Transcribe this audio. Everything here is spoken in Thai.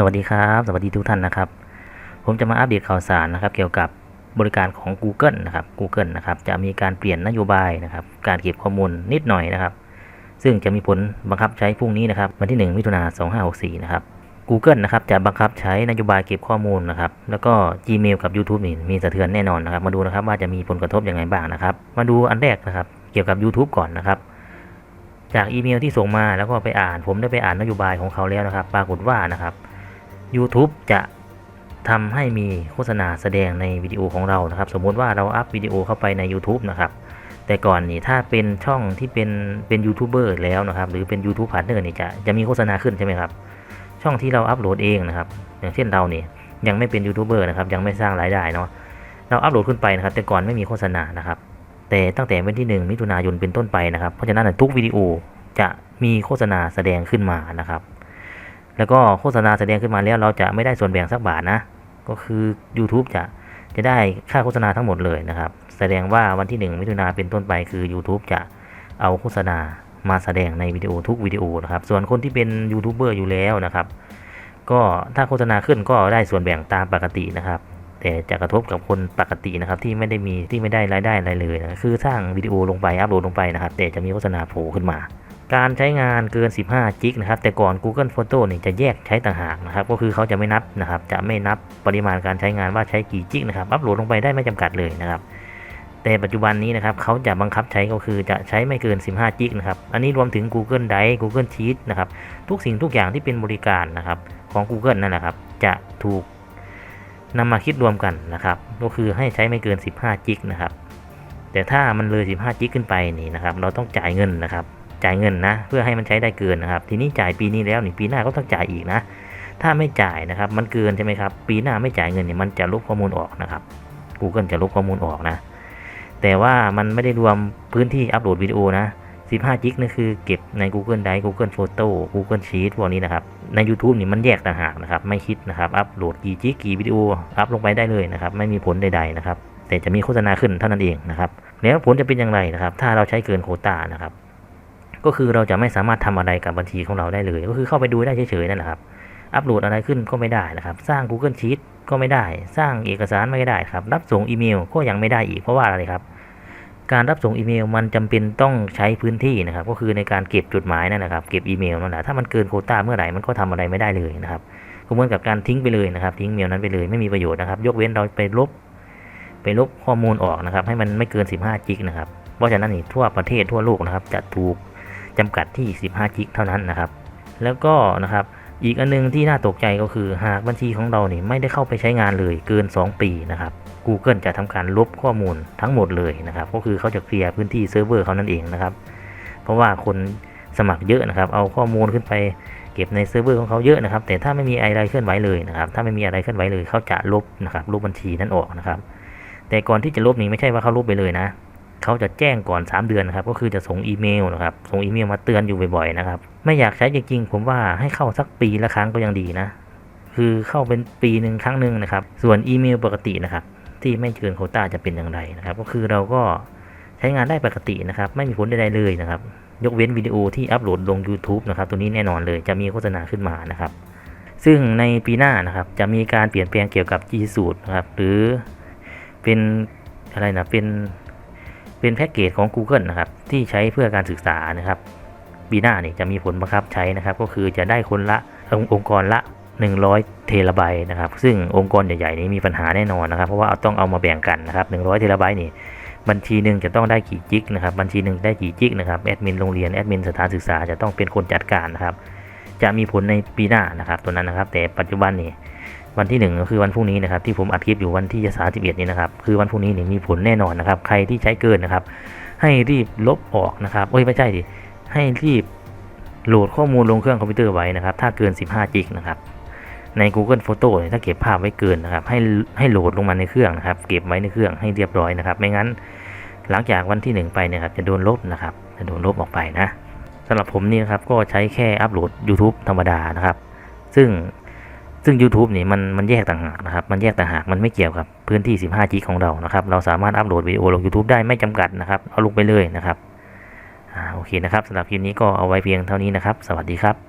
สวัสดีครับ สวัสดีทุกท่านนะครับ ผมจะมาอัปเดตข่าวสารนะครับ เกี่ยวกับบริการของ Google นะครับ Google นะครับจะมีการเปลี่ยนนโยบายนะครับ การเก็บข้อมูลนิดหน่อยนะครับ ซึ่งจะมีผลบังคับใช้พรุ่งนี้นะครับวันที่ 1 มิถุนา2564 นะครับ Google นะครับจะบังคับใช้นโยบายเก็บข้อมูลนะครับ แล้วก็ Gmail กับ YouTube นี่มีสะเทือนแน่นอนนะครับ มาดูนะครับว่าจะมีผลกระทบยังไงบ้างนะครับ มาดูอันแรกนะครับ เกี่ยวกับ YouTube ก่อนนะครับจากอีเมลที่ส่งมาแล้วก็ไปอ่าน ผมได้ไปอ่านนโยบายของเขาแล้วนะครับ ปรากฏว่านะครับ YouTube จะทำให้มีโฆษณาแสดงในวิดีโอของเรานะครับ สมมุติว่าเราอัพวิดีโอเข้าไปใน YouTube นะครับ แต่ก่อนนี่ถ้าเป็นช่องที่เป็นเป็นยูทูบเบอร์แล้วนะครับ หรือเป็น YouTube Partner นี่จะจะมีโฆษณาขึ้นใช่ไหมครับ ช่องที่เราอัพโหลดเองนะครับ อย่างเช่นเราเนี่ยยังไม่เป็นยูทูบเบอร์นะครับ ยังไม่สร้างรายได้เนาะ เราอัพโหลดขึ้นไปนะครับ แต่ก่อนไม่มีโฆษณานะครับ แต่ตั้งแต่วันที่ 1 มิถุนายนเป็นต้นไปนะครับ เพราะฉะนั้นทุกวิดีโอจะมีโฆษณาแสดงขึ้นมานะครับ แล้วก็โฆษณาแสดงขึ้นมาแล้วเราจะไม่ได้ส่วนแบ่งสักบาทนะ ก็คือ YouTube จะจะได้ค่าโฆษณาทั้งหมดเลยนะครับ แสดงว่าวันที่ 1 มิถุนาเป็นต้นไปคือ YouTube จะเอาโฆษณามาแสดงในวิดีโอทุกวิดีโอนะครับ ส่วนคนที่เป็นยูทูบเบอร์อยู่แล้วนะครับ ก็ถ้าโฆษณาขึ้นก็ได้ส่วนแบ่งตามปกตินะครับ แต่จะกระทบกับคนปกตินะครับที่ไม่ได้มีที่ไม่ได้รายได้อะไรเลยนะคือสร้างวิดีโอลงไปอัพโหลดลงไปนะครับ แต่จะมีโฆษณาโผล่ขึ้นมา การใช้งานเกิน 15 จิกนะครับ แต่ก่อน Google Photo นี่ยจะแยกใช้ต่างหากนะครับ ก็คือเขาจะไม่นับนะครับ จะไม่นับปริมาณการใช้งานว่าใช้กี่จิกนะครับ อัพโหลดลงไปได้ไม่จำกัดเลยนะครับ แต่ปัจจุบันนี้นะครับเขาจะบังคับใช้ก็คือจะใช้ไม่เกิน 15 จิกนะครับ อันนี้รวมถึง Google Drive Google Sheet นะครับ ทุกสิ่งทุกอย่างที่เป็นบริการนะครับของ Google นั่นแหละครับ จะถูกนำมาคิดรวมกันนะครับ ก็คือให้ใช้ไม่เกิน 15 จิกนะครับ แต่ถ้ามันเลย 15 จิกขึ้นไปนี่นะครับ เราต้องจ่ายเงินนะครับ จ่ายเงินนะ เพื่อให้มันใช้ได้เกินนะครับ ทีนี้จ่ายปีนี้แล้วนี่ปีหน้าก็ต้องจ่ายอีกนะ ถ้าไม่จ่ายนะครับมันเกินใช่ไหมครับ ปีหน้าไม่จ่ายเงินเนี่ยมันจะลบข้อมูลออกนะครับ Google จะลบข้อมูลออกนะ แต่ว่ามันไม่ได้รวมพื้นที่อัปโหลดวิดีโอนะ 15 จิกนี่คือเก็บใน Google Drive Google Photo Google Sheet พวกนี้นะครับ ใน YouTube นี่มันแยกต่างหากนะครับ ไม่คิดนะครับ อัปโหลดกี่จิกกี่วิดีโอ อัพลงไปได้เลยนะครับ ไม่มีผลใด ๆ นะครับ แต่จะมีโฆษณาขึ้นเท่านั้นเองนะครับ แล้วผลจะเป็นอย่างไรนะครับ ถ้าเราใช้เกินโคตานะครับ ก็คือเราจะไม่สามารถทำอะไรกับบัญชีของเราได้เลย ก็คือเข้าไปดูได้เฉยๆนั่นแหละครับอัปโหลดอะไรขึ้นก็ไม่ได้นะครับ สร้าง Google Sheet ก็ไม่ได้ สร้างเอกสารไม่ได้ครับ รับส่งอีเมลก็ยังไม่ได้อีกเพราะว่าอะไรครับ การรับส่งอีเมลมันจำเป็นต้องใช้พื้นที่นะครับ ก็คือในการเก็บจดหมายนั่นนะครับ เก็บอีเมลนั่นแหละถ้ามันเกินโคต้าเมื่อไหร่มันก็ทำอะไรไม่ได้เลยนะครับก็เหมือนกับการทิ้งไปเลยนะครับ ทิ้งเมลนั้นไปเลยไม่มีประโยชน์นะครับ ยกเว้นเราไปลบ ไปลบข้อมูลออกนะครับ ให้มันไม่เกิน 15 จิกนะครับ เพราะฉะนั้นนี่ทั่วประเทศทั่วโลกนะครับจะถูก จำกัดที่ 15 จิกเท่านั้นนะครับ แล้วก็นะครับอีกอันนึงที่น่าตกใจก็คือหากบัญชีของเราเนี่ยไม่ได้เข้าไปใช้งานเลยเกิน 2 ปีนะครับ Google จะทำการลบข้อมูลทั้งหมดเลยนะครับ ก็คือเขาจะเคลียร์พื้นที่เซิร์ฟเวอร์เขานั่นเองนะครับ เพราะว่าคนสมัครเยอะนะครับ เอาข้อมูลขึ้นไปเก็บในเซิร์ฟเวอร์ของเขาเยอะนะครับ แต่ถ้าไม่มีอะไรเคลื่อนไหวเลยนะครับ ถ้าไม่มีอะไรเคลื่อนไหวเลยเขาจะลบนะครับลบบัญชีนั้นออกนะครับ แต่ก่อนที่จะลบนี่ไม่ใช่ว่าเขาลบไปเลยนะ เขาจะแจ้งก่อน 3 เดือนนะครับ ก็คือจะส่งอีเมลนะครับ ส่งอีเมลมาเตือนอยู่บ่อยๆนะครับ ไม่อยากใช้จริงๆ ผมว่าให้เข้าสักปีละครั้งก็ยังดีนะ คือเข้าเป็นปีหนึ่งครั้งหนึ่งนะครับ ส่วนอีเมลปกตินะครับ ที่ไม่เกินโคต้าจะเป็นอย่างไรนะครับ ก็คือเราก็ใช้งานได้ปกตินะครับ ไม่มีผลใดๆเลยนะครับ ยกเว้นวิดีโอที่อัปโหลดลง YouTube นะครับ ตัวนี้แน่นอนเลย จะมีโฆษณาขึ้นมานะครับ ซึ่งในปีหน้านะครับ จะมีการเปลี่ยนแปลงเกี่ยวกับ G สูตรนะครับ หรือเป็นอะไรนะ เป็น เป็นแพ็กเกจของ Google นะครับที่ใช้เพื่อการศึกษานะครับปีหน้านี่จะมีผลบังคับใช้นะครับ ก็คือจะได้คนละองค์กรละ 100 เทราไบต์นะครับ ซึ่งองค์กรใหญ่ๆนี้มีปัญหาแน่นอนนะครับ เพราะว่าต้องเอามาแบ่งกันนะครับ 100 เทราไบต์นี่บัญชีหนึ่งจะต้องได้กี่จิกนะครับ บัญชีหนึ่งได้กี่จิกนะครับแอดมินโรงเรียนแอดมินสถานศึกษาจะต้องเป็นคนจัดการนะครับ จะมีผลในปีหน้านะครับ ตัวนั้นนะครับ แต่ปัจจุบันนี่ วันที่หนึ่งก็คือวันพรุ่งนี้นะครับที่ผมอัดคลิปอยู่วันที่สาสิบเอ็ดนี้นะครับคือวันพรุ่งนี้นี่มีผลแน่นอนนะครับ ใครที่ใช้เกินนะครับ ให้รีบลบออกนะครับเอ้ยไม่ใช่ดิให้รีบโหลดข้อมูลลงเครื่องคอมพิวเตอร์ไว้นะครับ ถ้าเกิน 15จิกนะครับใน Google Photo เนี่ยถ้าเก็บภาพไว้เกินนะครับ ให้ให้โหลดลงมาในเครื่องนะครับ เก็บไว้ในเครื่องให้เรียบร้อยนะครับ ไม่งั้น หลังจากวันที่ 1 ไปเนี่ยครับ จะโดนลบนะครับ จะโดนลบออกไปนะสำหรับผมนี่นะครับก็ใช้แค่อัปโหลด YouTube ธรรมดานะครับ ซึ่ง ซึ่ง YouTube นี่มันมันแยกต่างหากนะครับ มันแยกต่างหาก มันไม่เกี่ยวกับพื้นที่ 15จิของเรานะครับ เราสามารถอัปโหลดวิดีโอลง YouTube ได้ไม่จำกัดนะครับ เอาลงไปเลยนะครับอ่าโอเคนะครับสำหรับคลิปนี้ก็เอาไว้เพียงเท่านี้นะครับ สวัสดีครับ